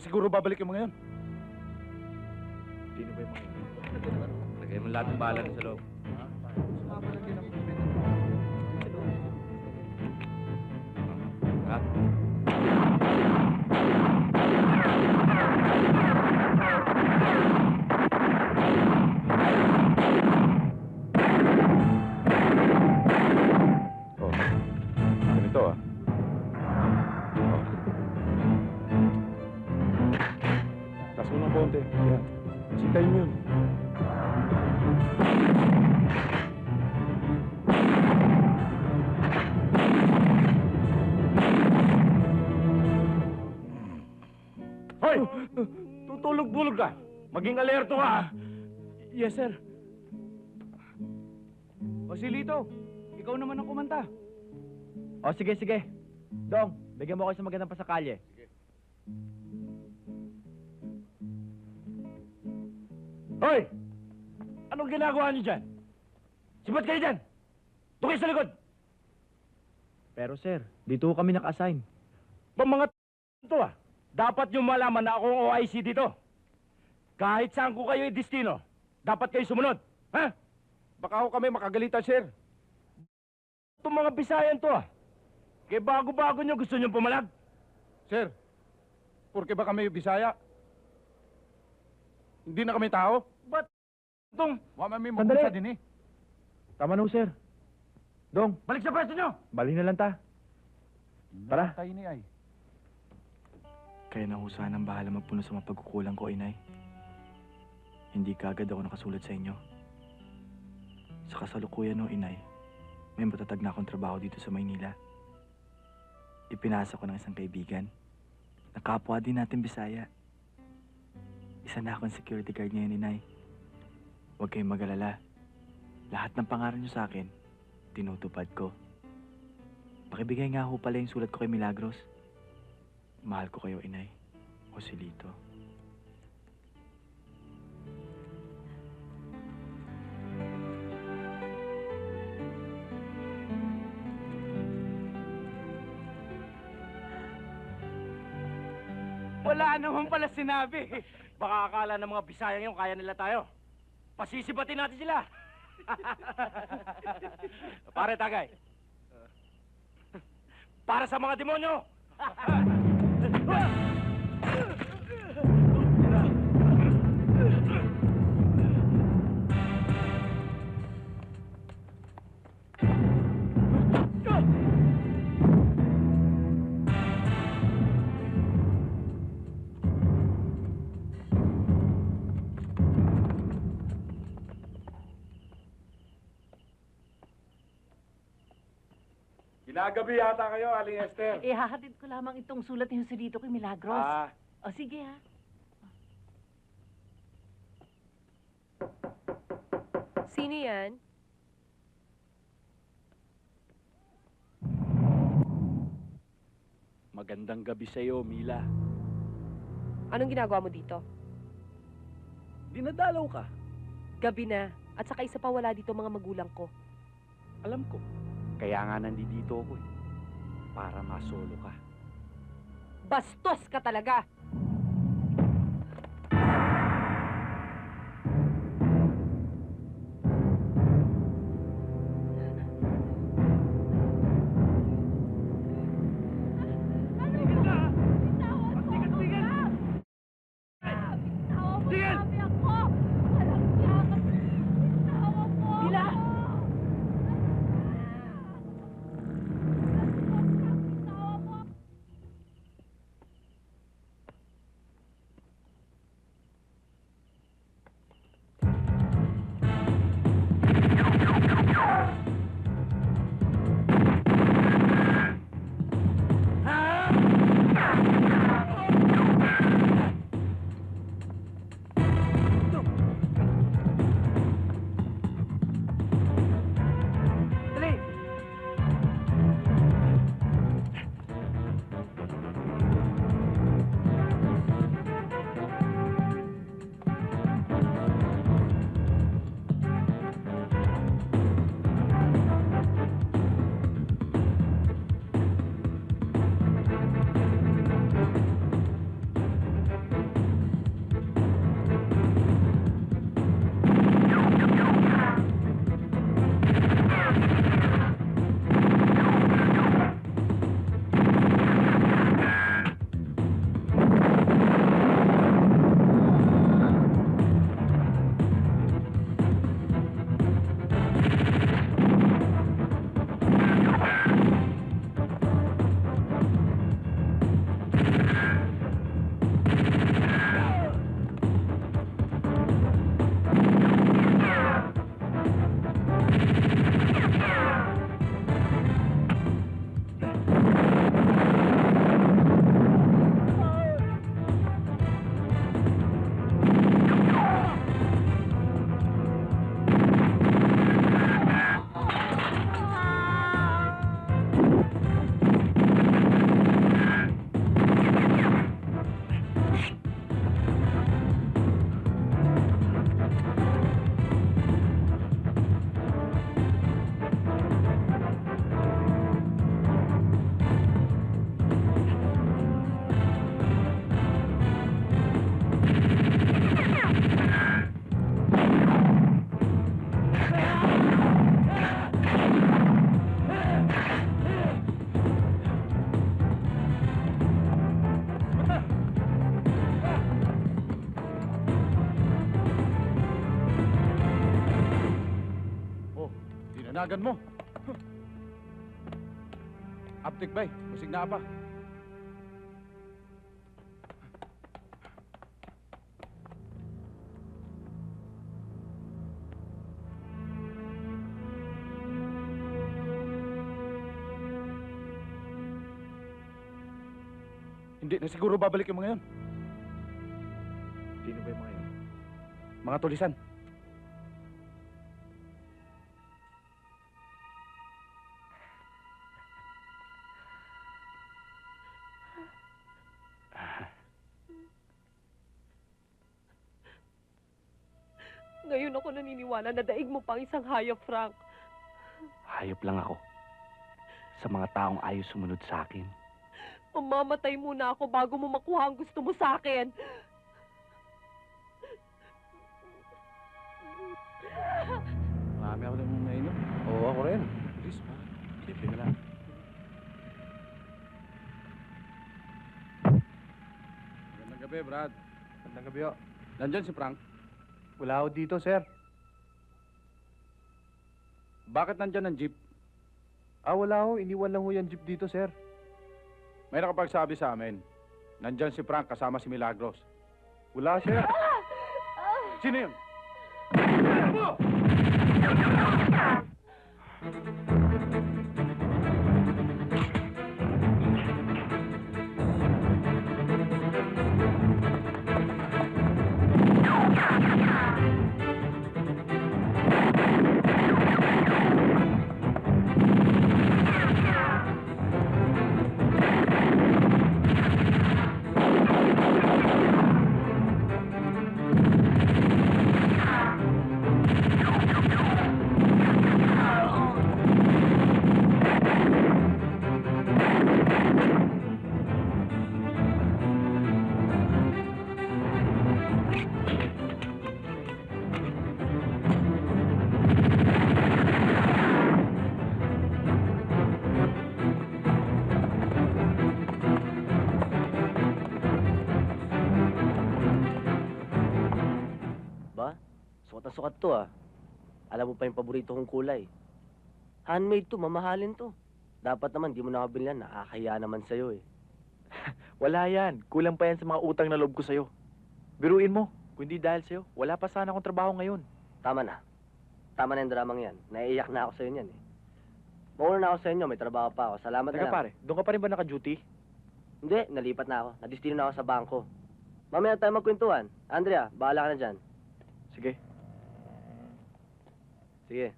Di siguro babalik yung mga yun. Sino ba yung mga yun? Lagay mo lahat ng bala sa loob. Ha? Tutulog-bulog ka! Maging alerto ka! Yes, sir. O si Lito, ikaw naman ang kumanta. O sige, sige. Dong, bigyan mo ako sa magandang pasakalye. Hoy! Anong ginagawa niyo dyan? Sibat kayo dyan! Kayo sa likod! Pero sir, dito kami naka-assign. Ba mga to ah, dapat yung malaman na ako ang OIC dito. Kahit saan ko kayo i-destino, dapat kayo sumunod. Ha? Baka ako kami makagalitan, sir. Itong mga Bisayan to ah. Kaya bago-bago nyo gusto nyo pumalag. Sir, porque ba kami Bisaya? Hindi na kami tao? Ba't itong Wa mami Sandali. mabusa din eh. Tama na ho, sir. Dong, balik sa pwesto nyo? bali na lang ta. Tara. Tayo ni ay. Kaya na ho sana ang bahala magpuno sa mga pagkukulang ko, inay. Hindi kaagad ako nakasulat sa inyo. Sa kasalukuyan no, inay, may matatag na akong trabaho dito sa Maynila. Ipinasa ko ng isang kaibigan. Nakapwa din natin Bisaya. Isa na akong security guard ngayon, inay. Huwag kayong mag-alala. Lahat ng pangarap niyo sa akin, tinutupad ko. Pakibigay nga ho pala yung sulat ko kay Milagros. Mahal ko kayo, inay. Joselito. Wala naman pala sinabi. Baka akala ng mga Bisayang yung kaya nila tayo. Pasisibatin natin sila. Pare, tagay. Para sa mga demonyo! Ginagabi yata kayo, Aling Esther. Ihahatid ko lamang itong sulat ni Joselito kay Milagros. Ah, O sige ha. Sino yan? Magandang gabi sa'yo, Mila. Anong ginagawa mo dito? Dinadalaw ka. Gabi na. At saka isa pa wala dito mga magulang ko. Alam ko. Kaya nga nandito ako eh. Para masolo ka. Bastos ka talaga! Nanagan mo. Aptik bay, musig na pa. Hindi na siguro babalik yung mga yun. Sino ba yung mga yun? Mga tulisan. Ako naniniwala na daig mo pang isang hayop, Frank. Hayop lang ako. Sa mga taong ayaw sumunod sa akin. Mamamatay muna ako bago mo makuha ang gusto mo sa akin. Marami ako lang nainom. Oo, ako rin. Please, pa. Libre ka lang. Magandang gabi, Brad. Magandang gabi, ho. Nandyan si Frank. Wala ako dito, sir. Bakit nandyan ang jeep? Ah, wala ho. Iniwan lang ho yung jeep dito, sir. May nakapagsabi sa amin. Nandyan si Frank kasama si Milagros. Wala, sir. Sino yun? Ba? Sukat na sukat to ah. Alam mo pa yung paborito kong kulay. Handmade to, mamahalin to. Dapat naman, di mo nakabili yan. Nakakahiya naman sa'yo eh. Wala yan. Kulang pa yan sa mga utang na loob ko sa'yo. Biruin mo. Kung hindi dahil sa'yo, wala pa sana akong trabaho ngayon. Tama na. Tama na yung dramang yan. Naiiyak na ako sa'yo niyan eh. Mauna na ako sa inyo, may trabaho pa ako. Salamat na Teka lang. pare, doon ka pa rin ba naka-duty? Hindi, nalipat na ako. Nadistino na ako sa bangko. Mamaya tayo magkwentuhan. Andrea, bahala ka na dyan. Sige. Sige.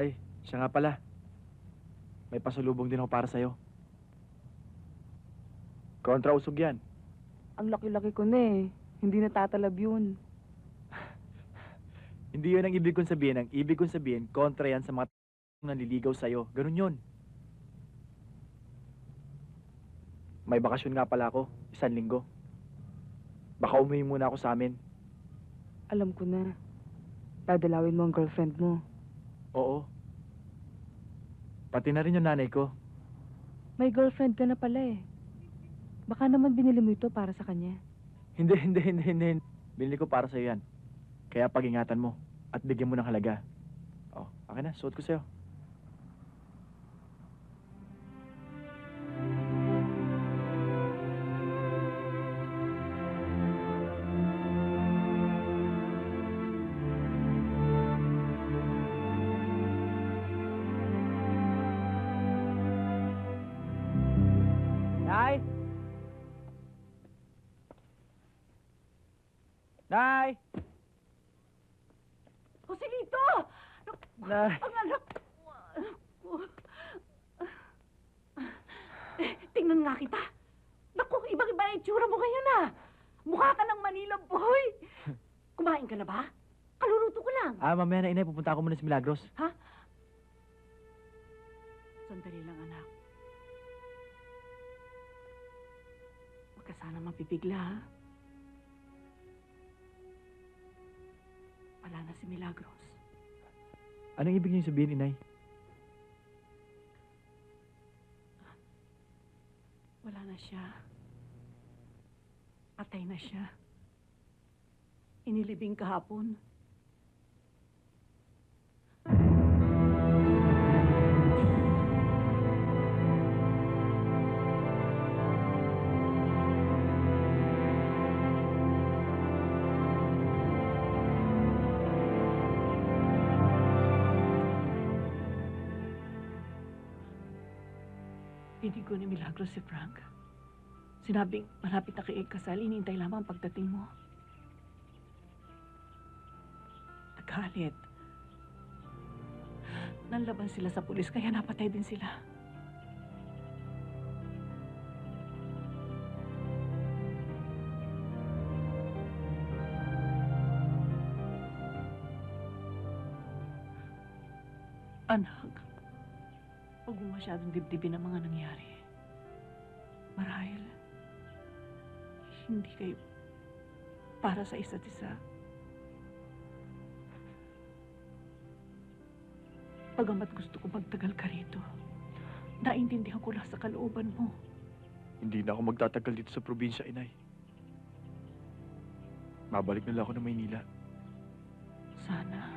Ay, siya nga pala. May pasalubong din ako para sa'yo. Kontra usog yan. Ang laki-laki ko na eh. Hindi natatalab yun. Hindi yun ang ibig kong sabihin. Ang ibig kong sabihin, kontra yan sa mga nanliligaw sa'yo. Ganun yun. May bakasyon nga pala ako, isang linggo. Baka umuwi muna ako sa amin. Alam ko na. Dadalawin mo ang girlfriend mo. Oo. Pati na rin yung nanay ko. May girlfriend ka na pala eh. Baka naman binili mo ito para sa kanya. Hindi, hindi, hindi, hindi. Binili ko para sa'yo yan. Kaya pag-ingatan mo at bigyan mo ng halaga. Oh, akin na, suot ko sa'yo. Nay! Joselito! Nay! Ang anak Tingnan nga kita. Naku, ibang-iba na itsura mo ngayon ah. Mukha ka ng Manila boy. Kumain ka na ba? Kaluluto ko lang. Ah, mamaya na inay, pupunta ako muna sa Milagros. Sandali lang, anak. Huwag ka sana mapipigla, ha? Wala na si Milagros. Anong ibig niyo sabihin, inay? Wala na siya. Patay na siya. inilibing kahapon. Pinigo ni Milagros si Frank. Sinabing malapit na kay kasal, inintay lamang ang pagdating mo. Nagalit. Nanlaban sila sa pulis, kaya napatay din sila. Anak, huwag mo masyadong dibdibin ang mga nangyari. Marahil, hindi kayo para sa isa't isa. Pagamat gusto ko magtagal ka rito, naintindihan ko lang sa kalooban mo. Hindi na ako magtatagal dito sa probinsya, inay. Mabalik na lang ako ng Maynila. Sana,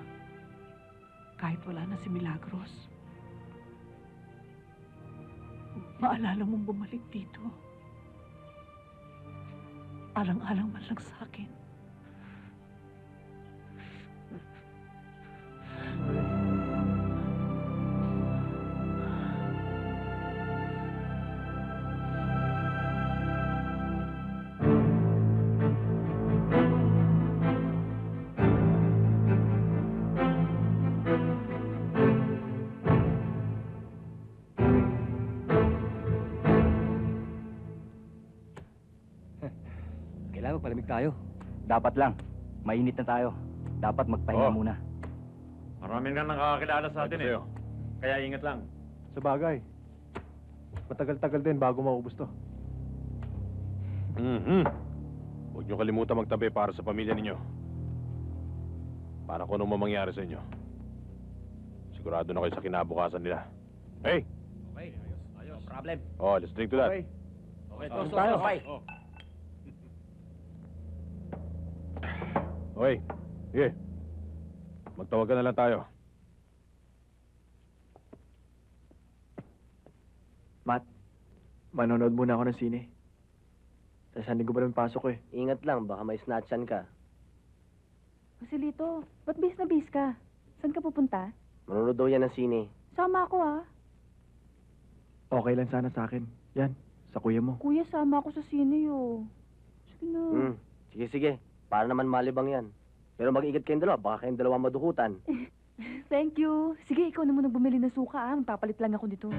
kahit wala na si Milagros, maalala mong bumalik dito. Alang-alang man lang sa akin. Palamig tayo. Dapat lang. Mainit na tayo. Dapat magpahinga Oo. muna. Marami na nakakakilala sa atin eh. Kaya ingat lang. Sa bagay. Matagal-tagal din bago maubos to. Mhm. Huwag niyo kalimutan magtabi para sa pamilya ninyo. Para kung anong mangyari sa inyo. Sigurado na kayo sa kinabukasan nila. Hey! Okay, ayos, ayos. No problem. Oh, let's drink to that. Okay, Oh, tayo. okay. Okay. Sige. Magtawag ka na lang tayo. Matt, manonood muna ako ng sine. Sa isang linggo pa naman pasok ko eh. Ingat lang, baka may snatchan ka. Basilito, ba't bis na bis ka? Saan ka pupunta? Manonood daw yan ng sine. Sama ako ah. Okay lang sana sa akin. Yan, sa kuya mo. Kuya, sama ako sa sine oh. Sige na. Hmm. Sige, sige. Para naman malibang yan. Pero mag-ingat kayong dalawa, baka kayong dalawa madukutan. Thank you. Sige, ikaw na muna bumili ng suka ah. Magpapalit lang ako dito.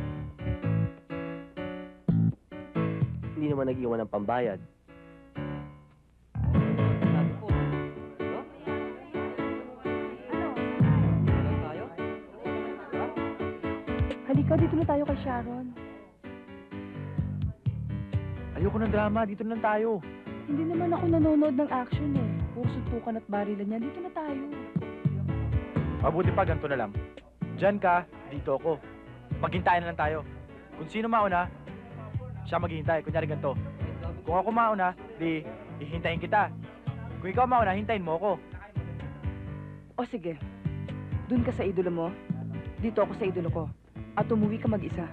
Hindi naman nag-iwan ng pambayad. Halika, dito na tayo kay Sharon. Ayoko ng drama, dito na lang tayo. Hindi naman ako nanonood ng action eh. Puro suntukan at barilan niya. Dito na tayo. Mabuti pa, ganito na lang. Diyan ka, dito ako. Maghintayin na lang tayo. Kung sino mauna, siya maghihintay. Kunyari ganito. Kung ako mauna, di, hihintayin kita. Kung ikaw mauna, hintayin mo ako. O sige, dun ka sa idolo mo. Dito ako sa idolo ko. At umuwi ka mag-isa.